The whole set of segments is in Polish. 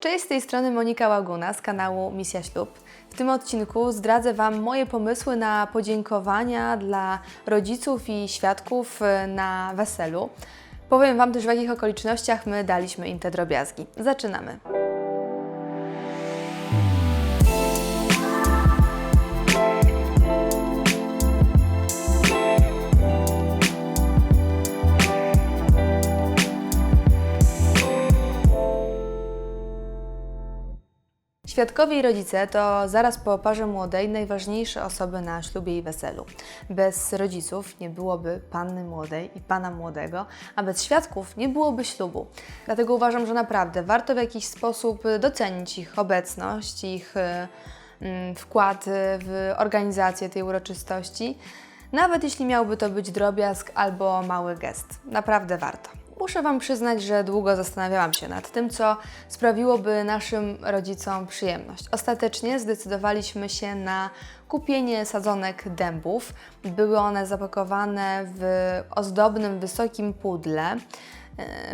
Cześć, z tej strony Monika Łaguna z kanału Misja Ślub. W tym odcinku zdradzę Wam moje pomysły na podziękowania dla rodziców i świadków e, na weselu. Powiem Wam też, w jakich okolicznościach my daliśmy im te drobiazgi. Zaczynamy. Świadkowie i rodzice to zaraz po parze młodej najważniejsze osoby na ślubie i weselu. Bez rodziców nie byłoby panny młodej i pana młodego, a bez świadków nie byłoby ślubu. Dlatego uważam, że naprawdę warto w jakiś sposób docenić ich obecność, ich e, mm, wkład w organizację tej uroczystości, nawet jeśli miałby to być drobiazg albo mały gest. Naprawdę warto. Muszę Wam przyznać, że długo zastanawiałam się nad tym, co sprawiłoby naszym rodzicom przyjemność. Ostatecznie zdecydowaliśmy się na kupienie sadzonek dębów. Były one zapakowane w ozdobnym, wysokim pudle.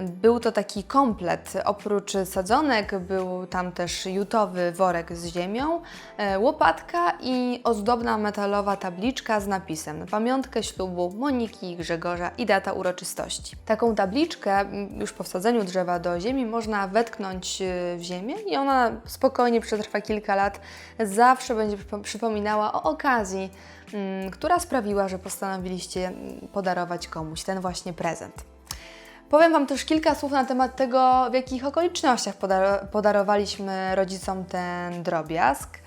Był to taki komplet. Oprócz sadzonek był tam też jutowy worek z ziemią, e, łopatka i ozdobna metalowa tabliczka z napisem Pamiątkę ślubu Moniki Grzegorza i data uroczystości. Taką tabliczkę m, już po wsadzeniu drzewa do ziemi można wetknąć e, w ziemię i ona spokojnie przetrwa kilka lat. Zawsze będzie przypo- przypominała o okazji, m, która sprawiła, że postanowiliście m, podarować komuś ten właśnie prezent. Powiem Wam też kilka słów na temat tego, w jakich okolicznościach podar- podarowaliśmy rodzicom ten drobiazg.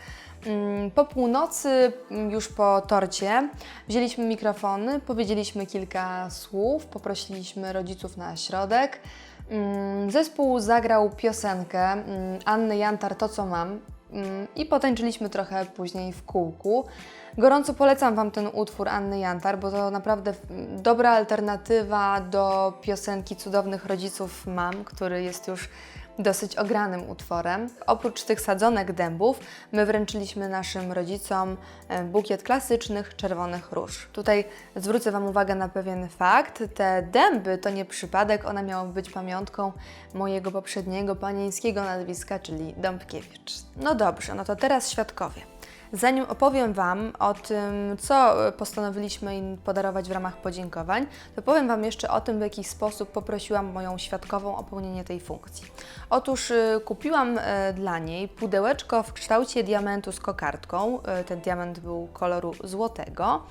Mm, Po północy, mm, już po torcie, wzięliśmy mikrofony, powiedzieliśmy kilka słów, poprosiliśmy rodziców na środek. Mm, Zespół zagrał piosenkę Anny Jantar To Co Mam i potańczyliśmy trochę później w kółku. Gorąco polecam Wam ten utwór Anny Jantar, bo to naprawdę mm, dobra alternatywa do piosenki Cudownych Rodziców Mam, który jest już dosyć ogranym utworem. Oprócz tych sadzonek dębów, my wręczyliśmy naszym rodzicom e, bukiet klasycznych czerwonych róż. Tutaj zwrócę Wam uwagę na pewien fakt. Te dęby to nie przypadek, one miały być pamiątką mojego poprzedniego panieńskiego nazwiska, czyli Dąbkiewicz. No dobrze, no to teraz świadkowie. Zanim opowiem Wam o tym, co e, postanowiliśmy im podarować w ramach podziękowań, to powiem Wam jeszcze o tym, w jaki sposób poprosiłam moją świadkową o pełnienie tej funkcji. Otóż y, kupiłam y, dla niej pudełeczko w kształcie diamentu z kokardką. Ten diament był koloru złotego.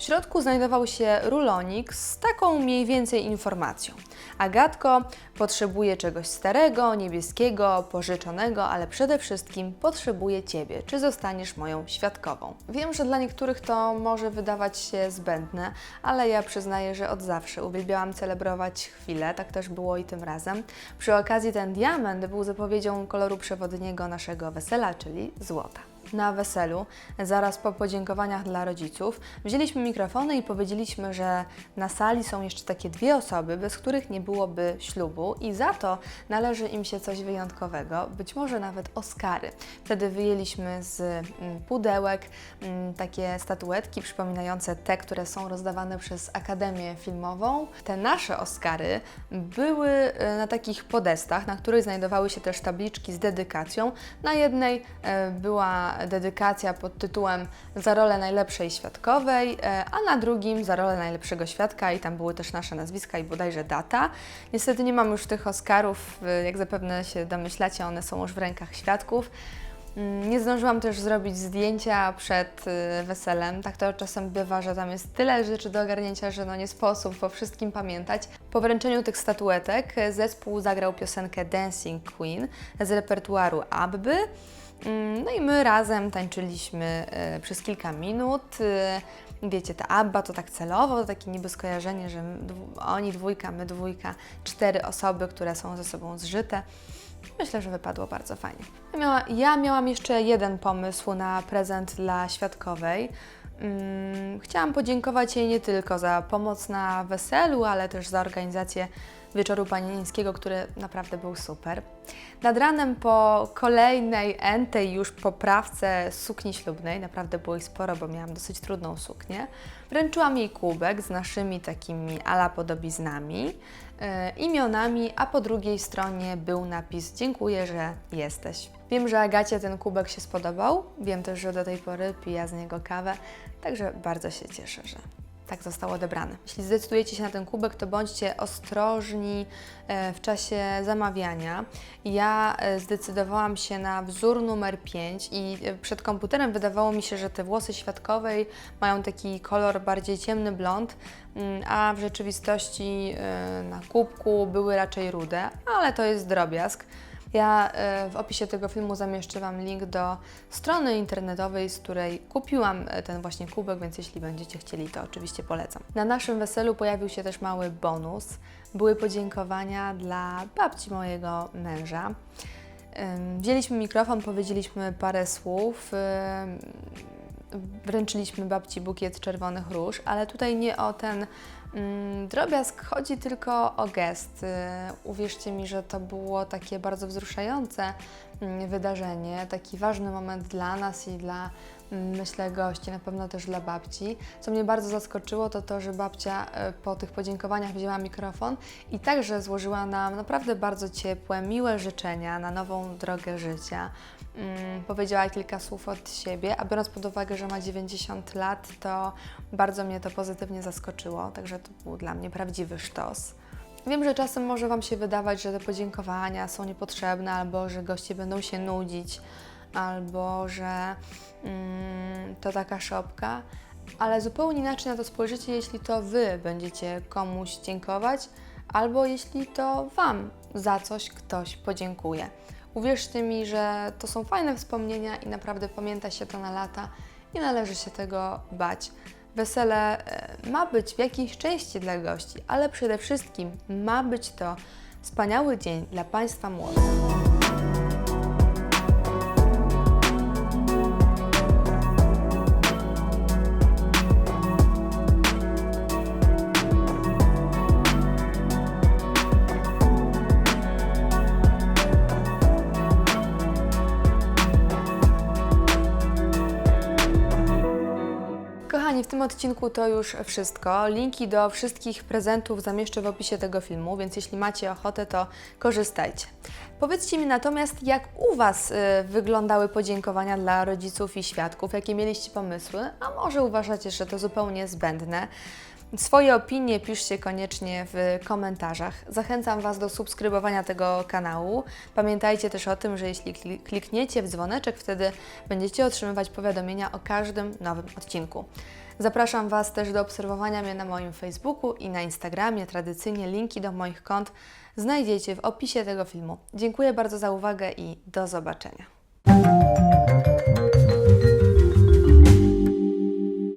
W środku znajdował się rulonik z taką mniej więcej informacją. Agatko potrzebuje czegoś starego, niebieskiego, pożyczonego, ale przede wszystkim potrzebuje Ciebie. Czy zostaniesz moją świadkową? Wiem, że dla niektórych to może wydawać się zbędne, ale ja przyznaję, że od zawsze uwielbiałam celebrować chwilę, tak też było i tym razem. Przy okazji ten diament był zapowiedzią koloru przewodniego naszego wesela, czyli złota na weselu, zaraz po podziękowaniach dla rodziców, wzięliśmy mikrofony i powiedzieliśmy, że na sali są jeszcze takie dwie osoby, bez których nie byłoby ślubu i za to należy im się coś wyjątkowego, być może nawet Oscary. Wtedy wyjęliśmy z mm, pudełek mm, takie statuetki przypominające te, które są rozdawane przez Akademię Filmową. Te nasze Oscary były e, na takich podestach, na których znajdowały się też tabliczki z dedykacją. Na jednej e, była dedykacja pod tytułem za rolę najlepszej świadkowej, e, a na drugim za rolę najlepszego świadka i tam były też nasze nazwiska i bodajże data. Niestety nie mam już tych Oscarów, e, jak zapewne się domyślacie, one są już w rękach świadków. Mm, Nie zdążyłam też zrobić zdjęcia przed y, weselem. Tak to czasem bywa, że tam jest tyle rzeczy do ogarnięcia, że no nie sposób po wszystkim pamiętać. Po wręczeniu tych statuetek zespół zagrał piosenkę Dancing Queen z repertuaru Abby. Mm, No i my razem tańczyliśmy y, przez kilka minut. Y, Wiecie, ta Abba to tak celowo, to takie niby skojarzenie, że oni dwójka, my dwójka, cztery osoby, które są ze sobą zżyte. Myślę, że wypadło bardzo fajnie. Ja, miała, ja miałam jeszcze jeden pomysł na prezent dla świadkowej. Mm, chciałam podziękować jej nie tylko za pomoc na weselu, ale też za organizację wieczoru panieńskiego, który naprawdę był super. Nad ranem po kolejnej entej już poprawce sukni ślubnej, naprawdę było ich sporo, bo miałam dosyć trudną suknię, wręczyłam jej kubek z naszymi takimi ala podobiznami. e, imionami, a po drugiej stronie był napis Dziękuję, że jesteś. Wiem, że Agacie ten kubek się spodobał. Wiem też, że do tej pory pija z niego kawę, także bardzo się cieszę, że tak został odebrany. Jeśli zdecydujecie się na ten kubek, to bądźcie ostrożni e, w czasie zamawiania. Ja e, zdecydowałam się na wzór numer 5 i e, przed komputerem wydawało mi się, że te włosy świadkowej mają taki kolor bardziej ciemny blond, mm, a w rzeczywistości na kubku były raczej rude, ale to jest drobiazg. Ja e, w opisie tego filmu zamieszczę Wam link do strony internetowej, z której kupiłam e, ten właśnie kubek, więc jeśli będziecie chcieli, to oczywiście polecam. Na naszym weselu pojawił się też mały bonus. Były podziękowania dla babci mojego męża. Wzięliśmy mikrofon, powiedzieliśmy parę słów. Wręczyliśmy babci bukiet czerwonych róż, ale tutaj nie o ten drobiazg chodzi tylko o gest. Uwierzcie mi, że to było takie bardzo wzruszające mm, wydarzenie, taki ważny moment dla nas i dla mm, myślę gości, na pewno też dla babci. Co mnie bardzo zaskoczyło, to to, że babcia y, po tych podziękowaniach wzięła mikrofon i także złożyła nam naprawdę bardzo ciepłe, miłe życzenia na nową drogę życia. Mm, Powiedziała kilka słów od siebie, a biorąc pod uwagę, że ma 90 lat, to bardzo mnie to pozytywnie zaskoczyło, także to był dla mnie prawdziwy sztos. Wiem, że czasem może Wam się wydawać, że te podziękowania są niepotrzebne, albo że goście będą się nudzić, albo że mm, to taka szopka, ale zupełnie inaczej na to spojrzycie, jeśli to Wy będziecie komuś dziękować, albo jeśli to Wam za coś ktoś podziękuje. Uwierzcie mi, że to są fajne wspomnienia i naprawdę pamięta się to na lata i należy się tego bać. Wesele e, ma być w jakiejś części dla gości, ale przede wszystkim ma być to wspaniały dzień dla Państwa młodych. Kochani, w tym odcinku to już wszystko. Linki do wszystkich prezentów zamieszczę w opisie tego filmu, więc jeśli macie ochotę, to korzystajcie. Powiedzcie mi natomiast, jak u Was y, wyglądały podziękowania dla rodziców i świadków, jakie mieliście pomysły, a może uważacie, że to zupełnie zbędne. Swoje opinie piszcie koniecznie w komentarzach. Zachęcam Was do subskrybowania tego kanału. Pamiętajcie też o tym, że jeśli kli- klikniecie w dzwoneczek, wtedy będziecie otrzymywać powiadomienia o każdym nowym odcinku. Zapraszam Was też do obserwowania mnie na moim Facebooku i na Instagramie. Tradycyjnie linki do moich kont znajdziecie w opisie tego filmu. Dziękuję bardzo za uwagę i do zobaczenia.